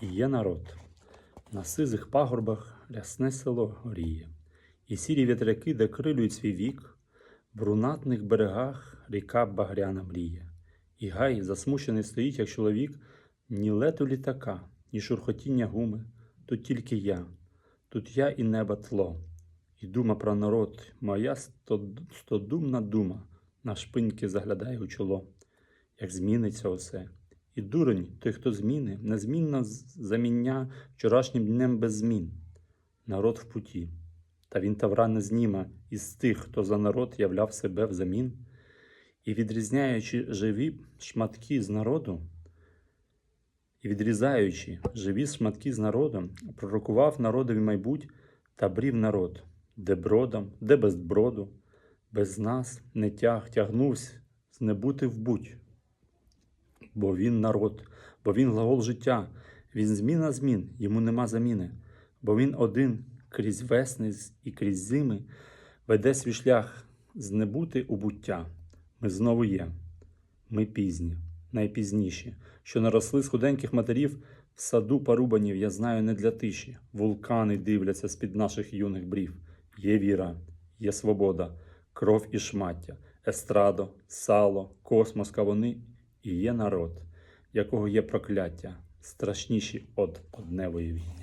І є народ. На сизих пагорбах рясне село горіє, і сірі вітряки докрилюють свій вік, в брунатних берегах ріка багряна мріє, і гай засмучений стоїть, як чоловік, ні лету літака, ні шурхотіння гуми, тут тільки я, тут я і небо тло, і дума про народ, моя стодумна дума на шпиньки заглядає у чоло, як зміниться усе. І дурень, той, хто зміни, незмінно з- заміння вчорашнім днем без змін. Народ в путі, та він тавра не зніме із тих, хто за народ являв себе взамін, і відрізняючи живі шматки з народу, і відрізаючи живі шматки з народу, пророкував народові майбуть та брів народ, де бродом, де без броду, без нас не тяг, тягнувся з не в будь бо він народ, бо він глагол життя, він зміна змін, йому нема заміни, бо він один крізь весни і крізь зими веде свій шлях з небути у буття. Ми знову є, ми пізні, найпізніші, що наросли з худеньких матерів в саду парубанів, я знаю, не для тиші. Вулкани дивляться з-під наших юних брів. Є віра, є свобода, кров і шмаття, естрадо, сало, космос, кавуни і є народ, якого є прокляття, страшніші од одневої війни.